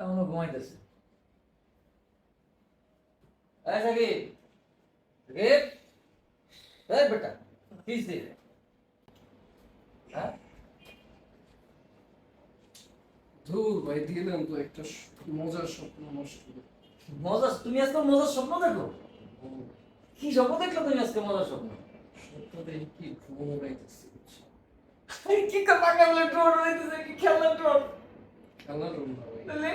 এখনও ঘুমাইতেছে এই সাকিব সাকিব এই বেটা কি হইছে? হ্যাঁ ধুর ভাই দিলেন তো একটা মজার স্বপ্ন নষ্ট। মজার তুমি আজকে মজার স্বপ্ন দেখো? কি স্বপ্ন দেখল তুমি আজকে মজার স্বপ্ন? স্বপ্ন দেখি কি ড্রোন উড়াইতেছি কি কথা বলে ড্রোন উড়াইতেছে কি খেলা ড্রোন তাহলে?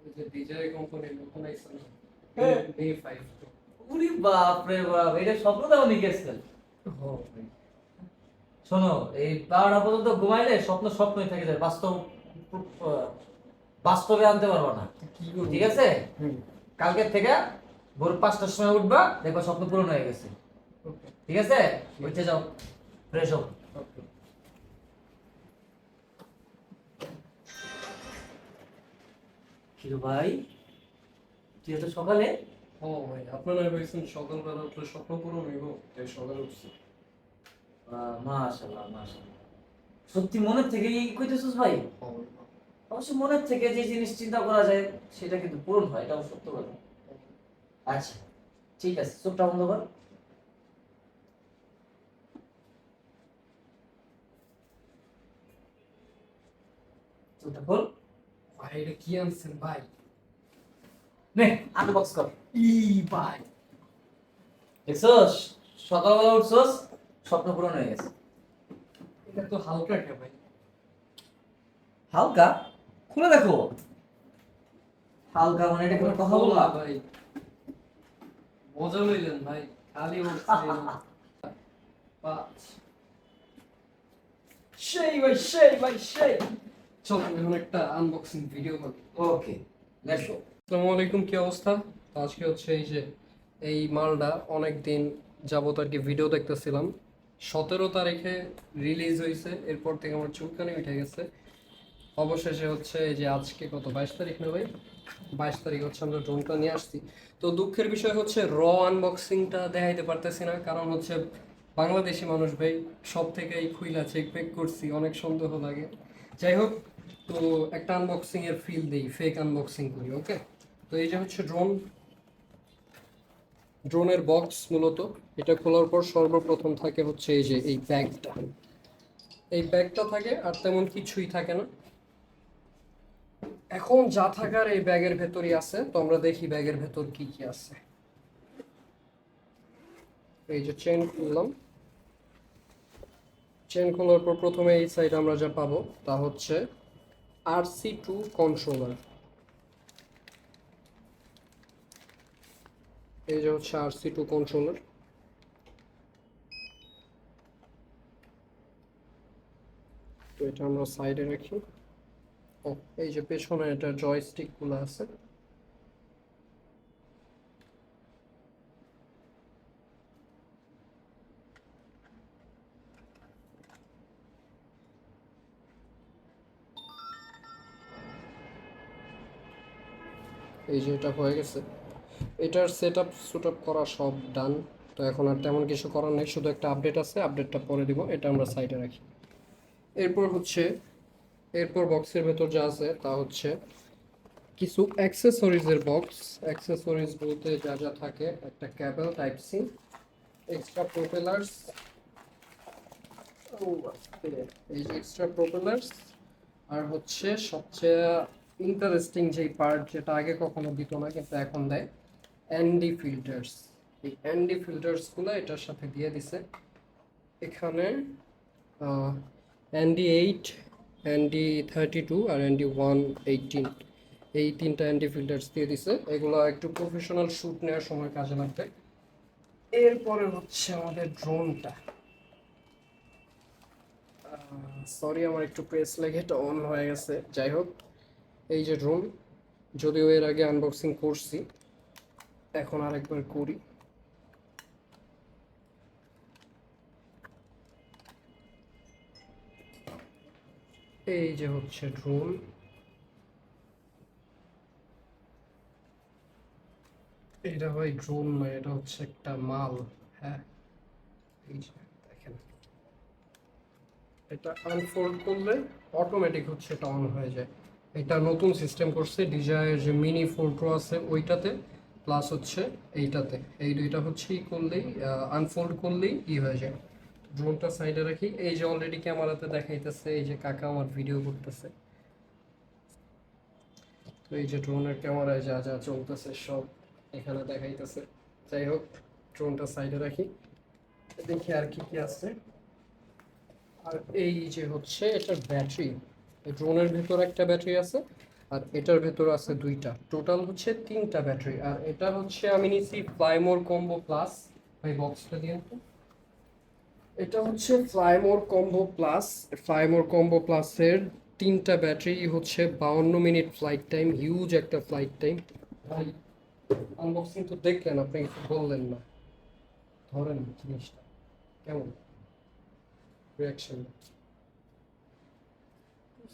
ওই যে ডিজাই কোম্পানির নতুন আইছে না। ফাইভ উরি বাপ রে বাপ এটা স্বপ্ন দাও শোনো এই বারোটা পর্যন্ত ঘুমাইলে স্বপ্ন স্বপ্নই থেকে যায় বাস্তব বাস্তবে আনতে পারব না। ঠিক আছে? হুম। কালকের থেকে ভোর পাঁচটার সময় উঠবা দেখবা স্বপ্ন পূরণ হয়ে গেছে। ঠিক আছে? উঠে যাও ফ্রেশ হোক কিরো ভাই। তুই এত সকালে? ও ভাই আপনারা ভাবছেন সকালবেলা উঠলে স্বপ্ন পূরণ হইব? তাই সকালে উঠছি? মাশাল্লাহ মাশাল্লাহ সত্যি মনের থেকে কইতেছিস ভাই? ভাই, অবশ্য মনের থেকে যে জিনিস চিন্তা করা যায় সেটা কিন্তু পূরণ হয় এটাও সত্য কথা। আচ্ছা ঠিক আছে চোখটা বন্ধ কর। চোখটা খোল। ভাই এটা কি আনছেন ভাই? নে আনবক্স কর। ই ভাই। দেখছস? সকালবেলা উঠছস স্বপ্ন পূরণ হয়ে গেছে। এটা তো হালকা কে ভাই? হালকা? খুলে দেখো। হালকা মানে এটা কোনো কথা বললা ভাই। মজা লইলেন ভাই খালি পাঁচ। সেই ভাই সেই ভাই সেই। চল এখন একটা আনবক্সিং ভিডিও করি ওকে লেটস গো আসসালামু আলাইকুম কি অবস্থা? আজকে হচ্ছে এই যে এই মালটা অনেক দিন যাবত আর কি ভিডিও দেখতেছিলাম। সতেরো তারিখে রিলিজ হয়েছে এরপর থেকে আমার চুলকানি উঠে গেছে। অবশেষে হচ্ছে এই যে আজকে কত বাইশ তারিখ না ভাই? বাইশ তারিখ হচ্ছে আমরা ড্রোনটা নিয়ে আসছি। তো দুঃখের বিষয় হচ্ছে র আনবক্সিংটা দেখাইতে পারতেছি না কারণ হচ্ছে বাংলাদেশি মানুষ ভাই সব থেকেই খুইলা চেক পেক করছি অনেক সন্দেহ লাগে। যাই হোক তো একটা আনবক্সিং এর ফিল দেই ফেক আনবক্সিং করি ওকে তো এই যে হচ্ছে ড্রোন ড্রোনের বক্স মূলত, এটা খোলার পর সর্বপ্রথম থাকে হচ্ছে এই যে এই ব্যাগটা এই ব্যাগটা থাকে আর তেমন কিছুই থাকে না। এখন যা থাকার এই ব্যাগের ভেতরই আছে, তো আমরা দেখি ব্যাগের ভেতর কি কি আছে। এই যে চেন খুললাম। চেন খোলার পর প্রথমে এই সাইড আমরা যা পাবো, তা হচ্ছে আরসি controller. কন্ট্রোলার এই যে হচ্ছে আরসি টু কন্ট্রোলার তো এটা আমরা সাইডে রাখি। এই যে পেছনে এটা জয়স্টিকগুলো আছে। এই যে এটা হয়ে গেছে। এটার সেট আপ সুট আপ করা সব ডান তো এখন আর তেমন কিছু করার নেই, শুধু একটা আপডেট আছে আপডেটটা পরে দিব, এটা আমরা সাইডে রাখি। এরপর হচ্ছে, এরপর বক্সের ভেতর যা আছে, তা হচ্ছে কিছু অ্যাক্সেসরিজের বক্স অ্যাক্সেসরিজ বলতে যা যা থাকে, একটা cable type C extra propellers এই যে এক্সট্রা প্রোপেলার্স আর হচ্ছে সবচেয়ে ইন্টারেস্টিং যেই পার্ট যেটা আগে কখনো দিত না, কিন্তু এখন দেয় অ্যান্ডি ফিল্টার্স এই অ্যান্ডি ফিল্টার্সগুলো এটার সাথে দিয়ে দিছে। এখানে ND eight ND thirty two আর অ্যান্ডি ওয়ান এইটিন এই তিনটা অ্যান্ডি ফিল্টার্স দিয়ে দিছে। এগুলো একটু প্রফেশনাল শ্যুট নেওয়ার সময় কাজে লাগবে। এরপরে হচ্ছে আমাদের ড্রোনটা সরি আমার একটু প্রেস লেগে এটা অন হয়ে গেছে। যাই হোক। এই যে ড্রোন যদিও এর আগে আনবক্সিং করছি, এখন আরেকবার করি। এই যে হচ্ছে ড্রোন এটা ভাই ড্রোন নয় এটা হচ্ছে একটা মাল হ্যাঁ। এই যে দেখেন। এটা আনফোল্ড করলে অটোমেটিক হচ্ছে এটা অন হয়ে যায়। এটা নতুন সিস্টেম করছে ডিজায়ের যে মিনি ফোর প্রো আছে, ওইটাতে প্লাস হচ্ছে এইটাতে। এই দুইটা হচ্ছে ই করলেই আনফোল্ড করলেই ই হয়ে যায়। ড্রোনটা সাইডে রাখি। এই যে অলরেডি ক্যামেরাতে দেখাইতেছে, এই যে কাকা আমার ভিডিও করতেছে। তো এই যে ড্রোনের ক্যামেরায় যা যা চলতেছে সব এখানে দেখাইতেছে। যাই হোক ড্রোনটা সাইডে রাখি। দেখি আর কি কি আছে। আর এই যে হচ্ছে, এটার ব্যাটারি ড্রোনের ভেতর একটা ব্যাটারি আছে আর এটার ভেতর আছে দুইটা। টোটাল হচ্ছে তিনটা ব্যাটারি। আর এটা হচ্ছে আমি নিছি ফ্লাইমোর কম্বো প্লাস ভাই বক্সটা দিয়ে এটা হচ্ছে Fly More combo plus Fly More combo প্লাসের তিনটা ব্যাটারি হচ্ছে বাউন্ন মিনিট ফ্লাইট টাইম হিউজ একটা ফ্লাইট টাইম ভাই আনবক্সিং তো দেখলেন আপনি, কিছু বললেন না। ধরেন জিনিসটা। কেমন? রিয়াকশন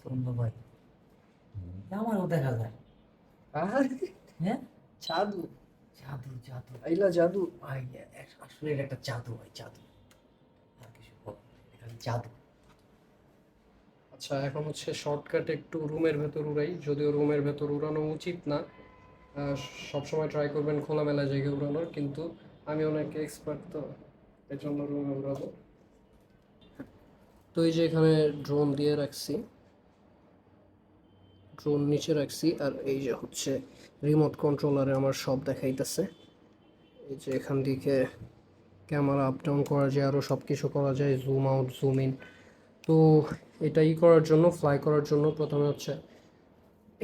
সুন্দর ভাই। আমারও দেখা যায়। হ্যাঁ? জাদু। জাদু জাদু। আইলা জাদু। ভাই আসলে এটা একটা জাদু ভাই জাদু। আর কিছু জাদু। আচ্ছা এখন হচ্ছে শর্টকাট একটু রুমের ভেতর উড়াই। যদিও রুমের ভেতর উড়ানো উচিত না। সবসময় ট্রাই করবেন খোলামেলা জায়গায় উড়ানোর কিন্তু আমি অনেক এক্সপার্ট তো এর জন্য রুমে উড়াবো। তো এই যে এখানে ড্রোন দিয়ে রাখছি। ড্রোন নিচে রাখছি আর এই যে হচ্ছে রিমোট কন্ট্রোলারে আমার সব দেখাইতেছে। এই যে এখান থেকে ক্যামেরা আপ ডাউন করা যায় আরও সব কিছু করা যায় জুম আউট জুম ইন তো এটাই করার জন্য ফ্লাই করার জন্য প্রথমে হচ্ছে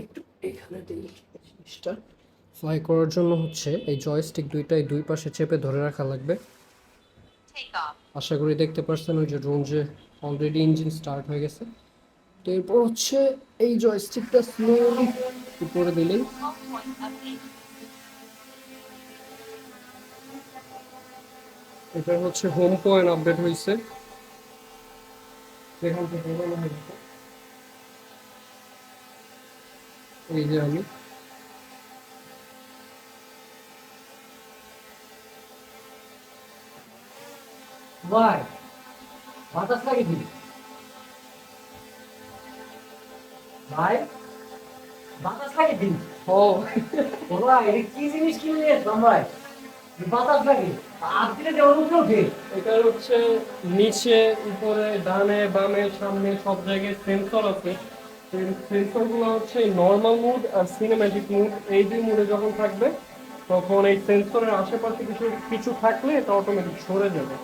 একটু এখানে দিই জিনিসটা। ফ্লাই করার জন্য হচ্ছে এই জয়স্টিক দুইটাই দুই পাশে চেপে ধরে রাখা লাগবে। আশা করি দেখতে পারছেন ওই যে ড্রোন যে অলরেডি ইঞ্জিন স্টার্ট হয়ে গেছে। তো এরপর হচ্ছে এই জয়স্টিকটা স্লোলি উপরে দিলেই এটা হচ্ছে হোম পয়েন্ট আপডেট হয়েছে। এখান থেকে। এই যে আমি। বাতাস লাগে ভাই বাতাস লাগে দিবি ও। ও ভাই এটা কি জিনিস কিনে নিয়ে আসলাম ভাই বাতাস লাগে। আর দিলে এটা হচ্ছে নিচে উপরে ডানে বামে সামনে সব জায়গায় সেন্সর আছে। সেন্সরগুলো হচ্ছে নর্মাল মুড আর সিনেম্যাটিক মুড এই দুই মুডে যখন থাকবে তখন এই সেন্সরের আশেপাশে কিছু কিছু থাকলে এটা অটোমেটিক সরে যাবে।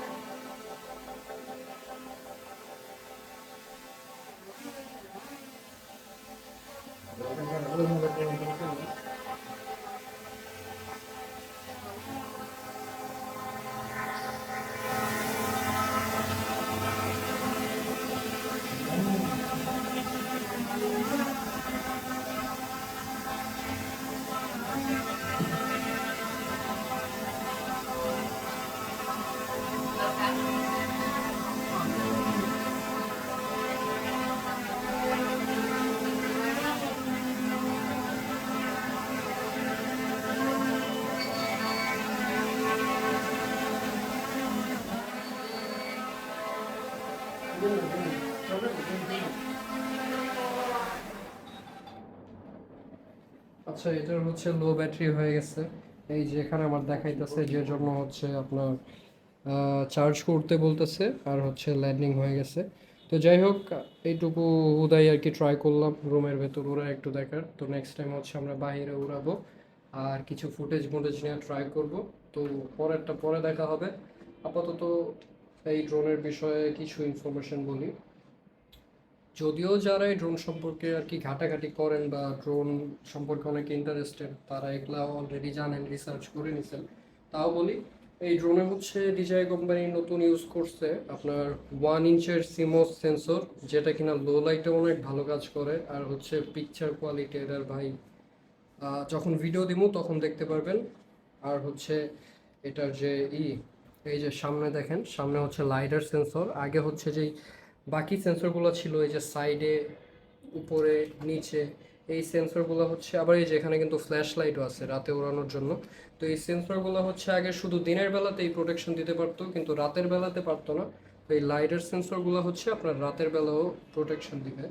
আচ্ছা এটার হচ্ছে লো ব্যাটারি হয়ে গেছে। এই যে এখানে আমার দেখাইতেছে যে জন্য হচ্ছে আপনার চার্জ করতে বলতেছে আর হচ্ছে ল্যান্ডিং হয়ে গেছে। তো যাই হোক, এইটুকু উদয় আর কি ট্রাই করলাম রুমের ভেতর, ওরা একটু দেখার। তো নেক্সট টাইম হচ্ছে আমরা বাইরে উড়াবো আর কিছু ফুটেজ ফুটেজ নিয়ে ট্রাই করব। তো পরেরটা পরে দেখা হবে। আপাতত এই ড্রোনের বিষয়ে কিছু ইনফরমেশন বলি। যদিও যারা এই ড্রোন সম্পর্কে আর কি ঘাটাঘাটি করেন বা ড্রোন সম্পর্কে অনেক ইন্টারেস্টেড তারা এগুলা অলরেডি জানেন রিসার্চ করে নিছেন। তাও বলি, এই ড্রোনে হচ্ছে ডিজাই কোম্পানি নতুন ইউজ করছে আপনার ওয়ান ইঞ্চের সিমোস সেন্সর যেটা কিনা লো লাইটে অনেক ভালো কাজ করে, আর হচ্ছে পিকচার কোয়ালিটি এটার ভাই যখন ভিডিও দিব তখন দেখতে পারবেন। আর হচ্ছে এটার যে ই, এই যে সামনে দেখেন, সামনে হচ্ছে লাইটার সেন্সর আগে হচ্ছে যেই বাকি সেন্সরগুলো ছিল এই যে সাইডে উপরে, নিচে, এই সেন্সরগুলো হচ্ছে আবার এই যে এখানে কিন্তু ফ্ল্যাশ লাইটও আছে রাতে ওড়ানোর জন্য। তো এই সেন্সরগুলো হচ্ছে আগে শুধু দিনের বেলাতে এই প্রোটেকশন দিতে পারতো, কিন্তু রাতের বেলাতে পারতো না। তো এই লাইটের সেন্সরগুলো হচ্ছে আপনার রাতের বেলাও প্রোটেকশন দিবে।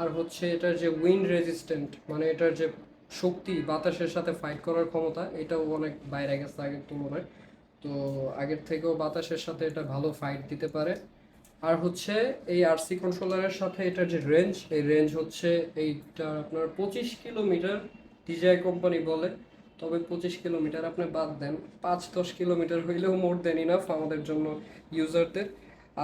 আর হচ্ছে এটার যে উইন্ড রেজিস্ট্যান্ট মানে এটার যে শক্তি, বাতাসের সাথে ফাইট করার ক্ষমতা, এটাও অনেক বাইরে গেছে আগের তুলনায়। তো আগের থেকেও বাতাসের সাথে এটা ভালো ফাইট দিতে পারে। আর হচ্ছে এই আরসি কন্ট্রোলারের সাথে এটার যে রেঞ্জ এই রেঞ্জ হচ্ছে এইটা আপনার পঁচিশ কিলোমিটার ডিজাই কোম্পানি বলে। তবে পঁচিশ কিলোমিটার আপনি বাদ দেন। পাঁচ দশ কিলোমিটার হইলেও মোর দেন ইনাফ আমাদের জন্য ইউজারদের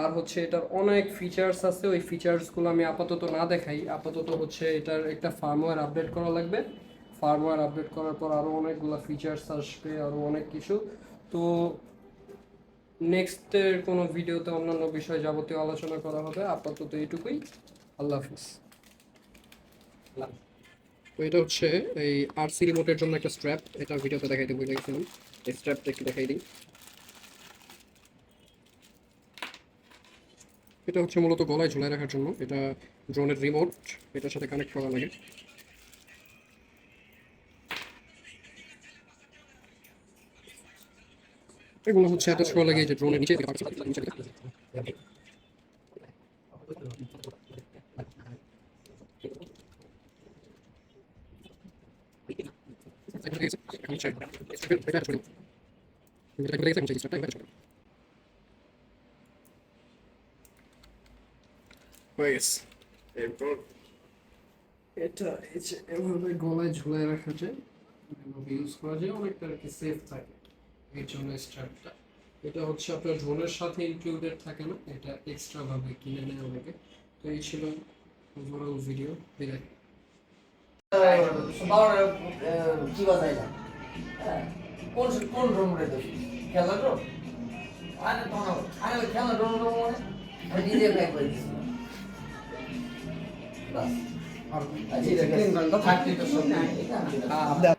আর হচ্ছে এটার অনেক ফিচার্স আছে। ওই ফিচার্সগুলো আমি আপাতত না দেখাই। আপাতত হচ্ছে এটার একটা ফার্মওয়্যার আপডেট করা লাগবে। ফার্মওয়্যার আপডেট করার পর আরও অনেকগুলো ফিচার্স আসবে আরও অনেক কিছু। তো নেক্সটের কোনো ভিডিওতে অন্যান্য বিষয় যাবতীয় আলোচনা করা হবে, আপাতত এইটুকুই। আল্লাহ হাফিজ। তো এটা হচ্ছে এই আরসি রিমোটের জন্য একটা স্ট্র্যাপ এটা ভিডিওতে দেখাইতে ভুলে গেছিলাম এই স্ট্র্যাপটা একটু দেখাই দিই। এটা হচ্ছে মূলত গলায় ঝুলায় রাখার জন্য। এটা ড্রোনের রিমোট এটার সাথে কানেক্ট করা লাগে। এগুলো হচ্ছে অ্যাটাচ করা লাগে যে ড্রোনের নিচে এরপর এটা এই যে এভাবে গলায় ঝুলায় রাখা যায় ইউজ করা যায় অনেকটা আর কি সেফ থাকে। এর জন্য স্ট্র্যাপটা এটা হচ্ছে আপনার ড্রোনের সাথে ইনক্লুডেড থাকে না এটা এক্সট্রা ভাবে কিনে নেওয়া লাগে তো এই ছিল ওভারঅল ভিডিও বিদায়। কি বাজাই হ্যাঁ, কোন কোন রুম রে তো খেলা রুম আরে তো আরে খেলা রুম রুম মানে আমি নিজে প্যাক করে দিছি বাস। আর আচ্ছা থাকতে তো সব আমি